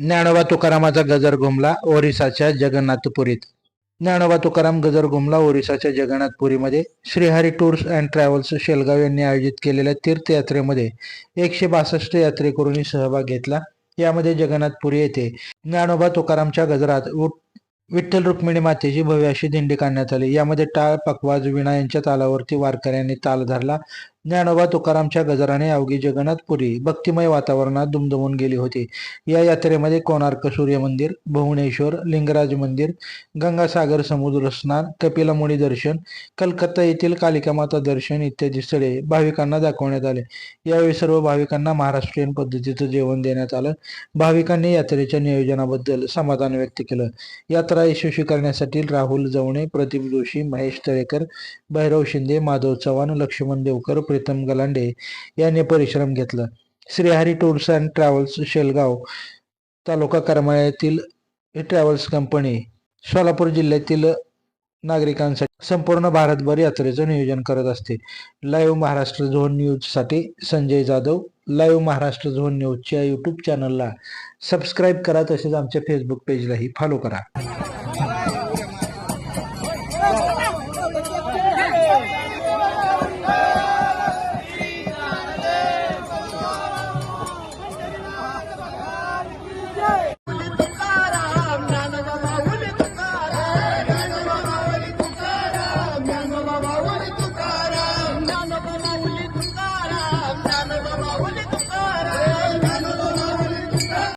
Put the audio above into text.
ज्ञानोबा तुकारामाचा गजर घुमला ओरिसाच्या जगन्नाथपुरीत. ज्ञानोबा तुकाराम गजर घुमला ओरिसाच्या जगन्नाथपुरीमध्ये. Shrihari tours and travels Shelgaon यांनी आयोजित केलेल्या तीर्थयात्रेमध्ये एकशे बासष्ट यात्रेकरूंनी सहभाग घेतला. यामध्ये जगन्नाथपुरी येथे ज्ञानोबा तुकारामच्या गजरात विठ्ठल रुक्मिणी मातेची भव्य अशी दिंडी काढण्यात आली. यामध्ये टाळ पकवाज विणा यांच्या तालावरती वारकऱ्यांनी ताल धरला. ज्ञानोबा तुकारामच्या गजराने अवघी जगन्नाथपुरी भक्तिमय वातावरणात दुमदुमून गेली होती. या यात्रेमध्ये कोणार्क सूर्य मंदिर भुवनेश्वर लिंगराज मंदिर गंगासागर समुद्र स्नान कपिलामुनी दर्शन कलकत्ता येथील कालिकामाता दर्शन इत्यादी स्थळे भाविकांना दाखवण्यात आले. यावेळी सर्व भाविकांना महाराष्ट्रीयन पद्धतीचं जेवण देण्यात आलं. भाविकांनी यात्रेच्या नियोजनाबद्दल समाधान व्यक्त केलं. यात्रा यशस्वी करण्यासाठी राहुल जवणे प्रदीप जोशी महेश तळेकर भैरव शिंदे माधव चव्हाण लक्ष्मण देवकर प्रीतम गलांडे यांनी परिश्रम घेतला. Shrihari tours and travels Shelgaon taluka करमाळ्यातील ही ट्रॅव्हल्स कंपनी सोलापूर जिल्ह्यातील नागरिकांसाठी संपूर्ण भारतभर यात्रेचं नियोजन करत असते. लाईव्ह महाराष्ट्र झोन न्यूजसाठी संजय जाधव लाईव्ह महाराष्ट्र झोन न्यूजच्या यूट्यूब चॅनलला सबस्क्राईब करा तसेच आमच्या फेसबुक पेजलाही फॉलो करा.